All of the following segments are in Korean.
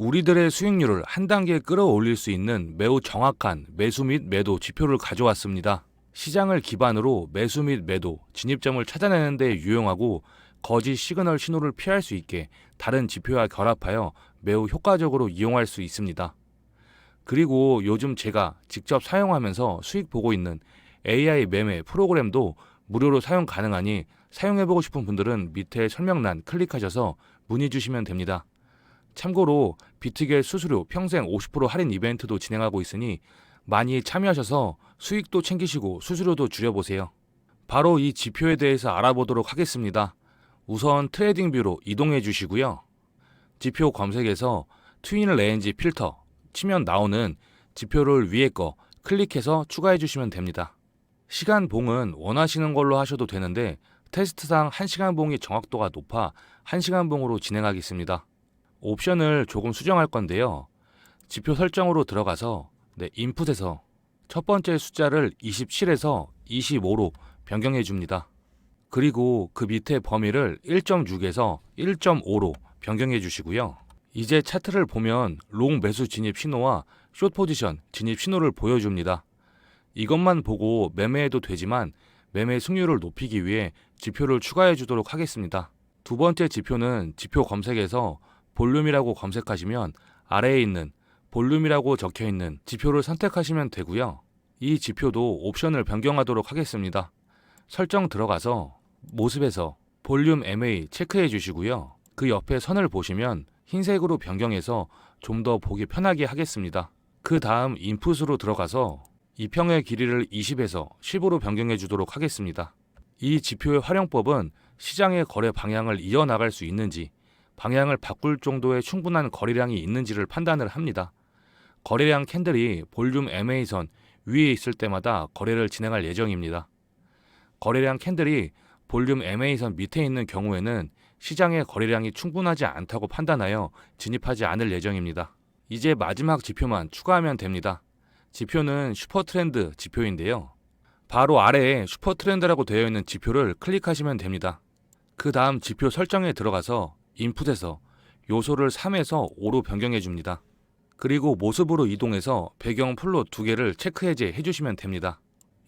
우리들의 수익률을 한 단계 끌어올릴 수 있는 매우 정확한 매수 및 매도 지표를 가져왔습니다. 시장을 기반으로 매수 및 매도, 진입점을 찾아내는 데 유용하고 거짓 시그널 신호를 피할 수 있게 다른 지표와 결합하여 매우 효과적으로 이용할 수 있습니다. 그리고 요즘 제가 직접 사용하면서 수익 보고 있는 AI 매매 프로그램도 무료로 사용 가능하니 사용해보고 싶은 분들은 밑에 설명란 클릭하셔서 문의 주시면 됩니다. 참고로 비트겔 수수료 평생 50% 할인 이벤트도 진행하고 있으니 많이 참여하셔서 수익도 챙기시고 수수료도 줄여보세요. 바로 이 지표에 대해서 알아보도록 하겠습니다. 우선 트레이딩 뷰로 이동해 주시고요. 지표 검색에서 트윈 레인지 필터 치면 나오는 지표를 위에 거 클릭해서 추가해 주시면 됩니다. 시간 봉은 원하시는 걸로 하셔도 되는데 테스트상 1시간 봉이 정확도가 높아 1시간 봉으로 진행하겠습니다. 옵션을 조금 수정할 건데요. 지표 설정으로 들어가서 네, 인풋에서 첫 번째 숫자를 27에서 25로 변경해 줍니다. 그리고 그 밑에 범위를 1.6에서 1.5로 변경해 주시고요. 이제 차트를 보면 롱 매수 진입 신호와 숏 포지션 진입 신호를 보여줍니다. 이것만 보고 매매해도 되지만 매매 승률을 높이기 위해 지표를 추가해 주도록 하겠습니다. 두 번째 지표는 지표 검색에서 볼륨이라고 검색하시면 아래에 있는 볼륨이라고 적혀 있는 지표를 선택하시면 되고요. 이 지표도 옵션을 변경하도록 하겠습니다. 설정 들어가서 모습에서 볼륨 MA 체크해 주시고요. 그 옆에 선을 보시면 흰색으로 변경해서 좀 더 보기 편하게 하겠습니다. 그 다음 인풋으로 들어가서 이평의 길이를 20에서 10으로 변경해 주도록 하겠습니다. 이 지표의 활용법은 시장의 거래 방향을 이어나갈 수 있는지 방향을 바꿀 정도의 충분한 거래량이 있는지를 판단을 합니다. 거래량 캔들이 볼륨 MA선 위에 있을 때마다 거래를 진행할 예정입니다. 거래량 캔들이 볼륨 MA선 밑에 있는 경우에는 시장의 거래량이 충분하지 않다고 판단하여 진입하지 않을 예정입니다. 이제 마지막 지표만 추가하면 됩니다. 지표는 슈퍼트렌드 지표인데요. 바로 아래에 슈퍼트렌드라고 되어 있는 지표를 클릭하시면 됩니다. 그 다음 지표 설정에 들어가서 인풋에서 요소를 3에서 5로 변경해 줍니다. 그리고 모습으로 이동해서 배경 플롯 두 개를 체크 해제 해 주시면 됩니다.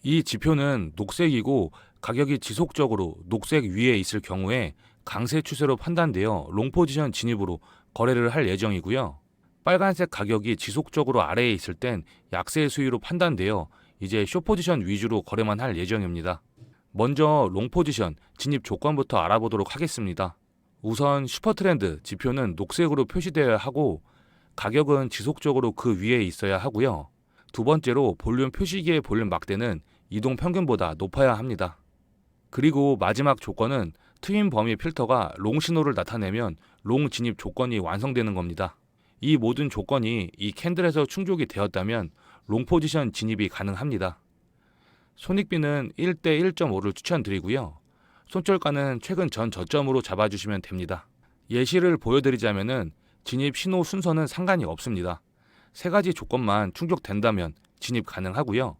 이 지표는 녹색이고 가격이 지속적으로 녹색 위에 있을 경우에 강세 추세로 판단되어 롱 포지션 진입으로 거래를 할 예정이고요. 빨간색 가격이 지속적으로 아래에 있을 땐 약세 수위로 판단되어 이제 숏 포지션 위주로 거래만 할 예정입니다. 먼저 롱 포지션 진입 조건부터 알아보도록 하겠습니다. 우선 슈퍼트렌드 지표는 녹색으로 표시되어야 하고 가격은 지속적으로 그 위에 있어야 하고요. 두 번째로 볼륨 표시기의 볼륨 막대는 이동 평균보다 높아야 합니다. 그리고 마지막 조건은 트윈 범위 필터가 롱 신호를 나타내면 롱 진입 조건이 완성되는 겁니다. 이 모든 조건이 이 캔들에서 충족이 되었다면 롱 포지션 진입이 가능합니다. 손익비는 1대 1.5를 추천드리고요. 손절가는 최근 전 저점으로 잡아주시면 됩니다. 예시를 보여드리자면은 진입 신호 순서는 상관이 없습니다. 세 가지 조건만 충족된다면 진입 가능하고요.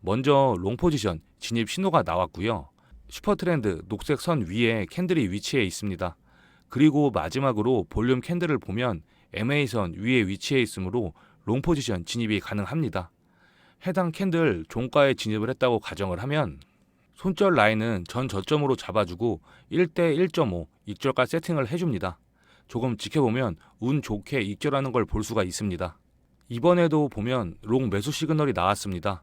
먼저 롱 포지션 진입 신호가 나왔고요. 슈퍼 트렌드 녹색 선 위에 캔들이 위치해 있습니다. 그리고 마지막으로 볼륨 캔들을 보면 MA선 위에 위치해 있으므로 롱 포지션 진입이 가능합니다. 해당 캔들 종가에 진입을 했다고 가정을 하면 손절 라인은 전 저점으로 잡아주고 1대 1.5 익절가 세팅을 해줍니다. 조금 지켜보면 운 좋게 익절하는 걸 볼 수가 있습니다. 이번에도 보면 롱 매수 시그널이 나왔습니다.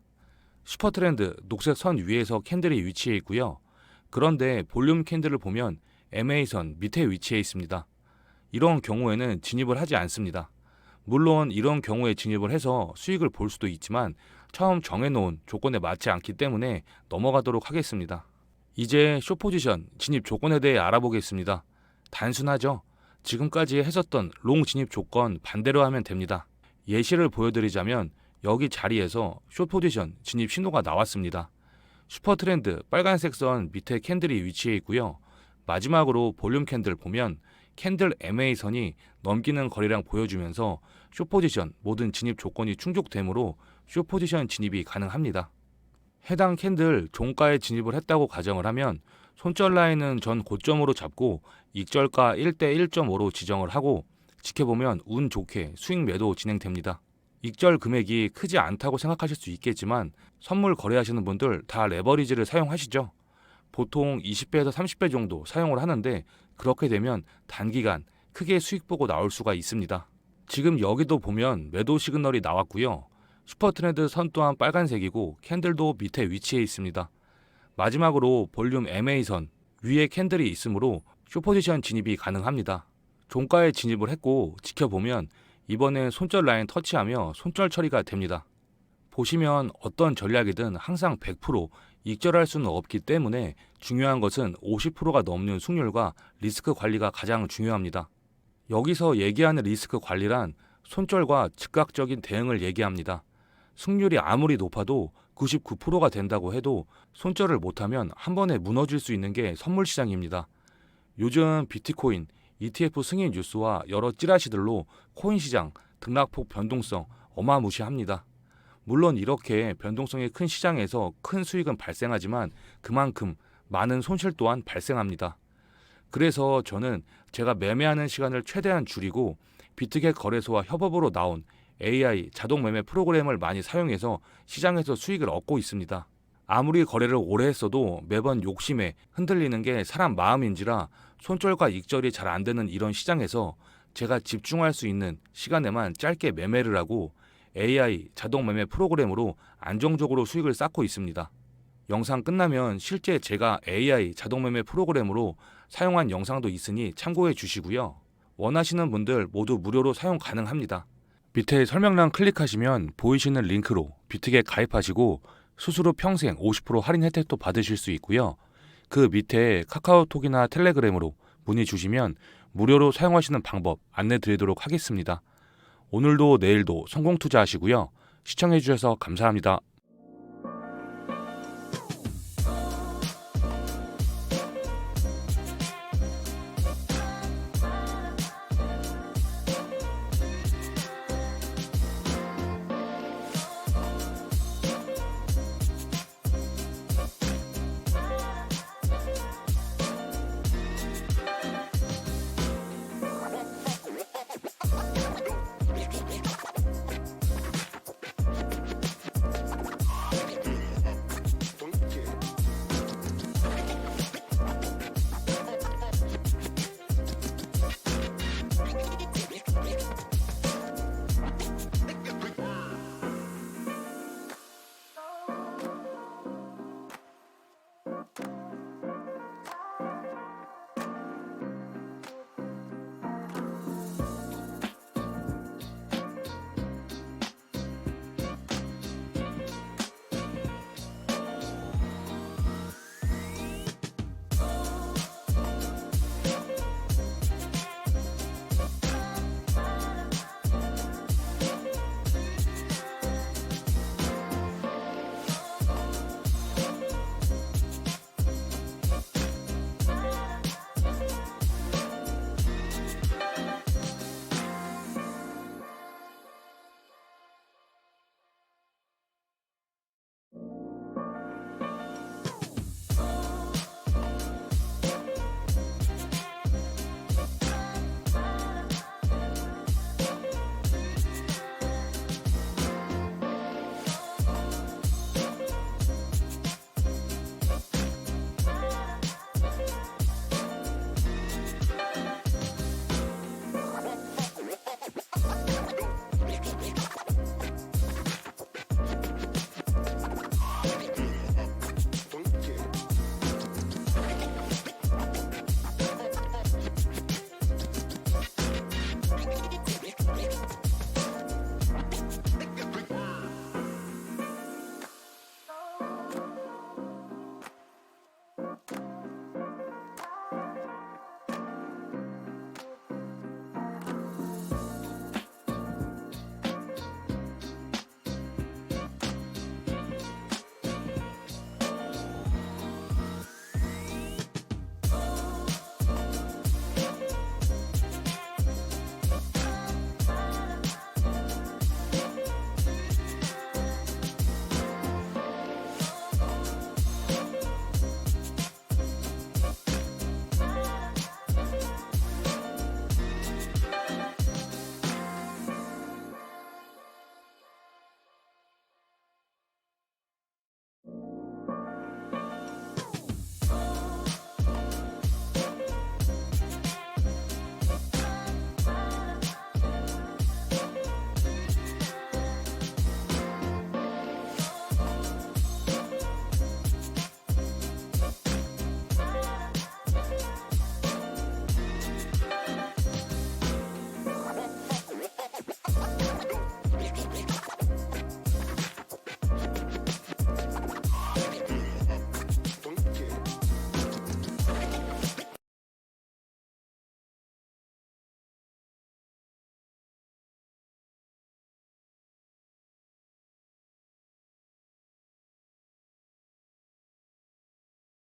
슈퍼트렌드 녹색 선 위에서 캔들이 위치해 있고요. 그런데 볼륨 캔들을 보면 MA선 밑에 위치해 있습니다. 이런 경우에는 진입을 하지 않습니다. 물론 이런 경우에 진입을 해서 수익을 볼 수도 있지만 처음 정해놓은 조건에 맞지 않기 때문에 넘어가도록 하겠습니다. 이제 쇼 포지션 진입 조건에 대해 알아보겠습니다. 단순하죠? 지금까지 했었던 롱 진입 조건 반대로 하면 됩니다. 예시를 보여드리자면 여기 자리에서 숏 포지션 진입 신호가 나왔습니다. 슈퍼 트렌드 빨간색 선 밑에 캔들이 위치해 있고요. 마지막으로 볼륨 캔들 보면 캔들 MA 선이 넘기는 거래량 보여주면서 숏 포지션 모든 진입 조건이 충족되므로 숏 포지션 진입이 가능합니다. 해당 캔들 종가에 진입을 했다고 가정을 하면 손절 라인은 전 고점으로 잡고 익절가 1대 1.5로 지정을 하고 지켜보면 운 좋게 수익 매도 진행됩니다. 익절 금액이 크지 않다고 생각하실 수 있겠지만 선물 거래하시는 분들 다 레버리지를 사용하시죠. 보통 20배에서 30배 정도 사용을 하는데 그렇게 되면 단기간 크게 수익 보고 나올 수가 있습니다. 지금 여기도 보면 매도 시그널이 나왔고요. 슈퍼트렌드 선 또한 빨간색이고 캔들도 밑에 위치해 있습니다. 마지막으로 볼륨 MA선 위에 캔들이 있으므로 쇼포지션 진입이 가능합니다. 종가에 진입을 했고 지켜보면 이번엔 손절 라인 터치하며 손절 처리가 됩니다. 보시면 어떤 전략이든 항상 100% 익절할 수는 없기 때문에 중요한 것은 50%가 넘는 승률과 리스크 관리가 가장 중요합니다. 여기서 얘기하는 리스크 관리란 손절과 즉각적인 대응을 얘기합니다. 승률이 아무리 높아도 99%가 된다고 해도 손절을 못하면 한 번에 무너질 수 있는 게 선물 시장입니다. 요즘 비트코인, ETF 승인 뉴스와 여러 찌라시들로 코인 시장 등락폭 변동성 어마무시합니다. 물론 이렇게 변동성이 큰 시장에서 큰 수익은 발생하지만 그만큼 많은 손실 또한 발생합니다. 그래서 저는 제가 매매하는 시간을 최대한 줄이고 비트겟 거래소와 협업으로 나온 AI 자동 매매 프로그램을 많이 사용해서 시장에서 수익을 얻고 있습니다. 아무리 거래를 오래 했어도 매번 욕심에 흔들리는 게 사람 마음인지라 손절과 익절이 잘 안 되는 이런 시장에서 제가 집중할 수 있는 시간에만 짧게 매매를 하고 AI 자동 매매 프로그램으로 안정적으로 수익을 쌓고 있습니다. 영상 끝나면 실제 제가 AI 자동 매매 프로그램으로 사용한 영상도 있으니 참고해 주시고요. 원하시는 분들 모두 무료로 사용 가능합니다. 밑에 설명란 클릭하시면 보이시는 링크로 비트겟 가입하시고 수수료 평생 50% 할인 혜택도 받으실 수 있고요. 그 밑에 카카오톡이나 텔레그램으로 문의 주시면 무료로 사용하시는 방법 안내 드리도록 하겠습니다. 오늘도 내일도 성공 투자하시고요. 시청해 주셔서 감사합니다.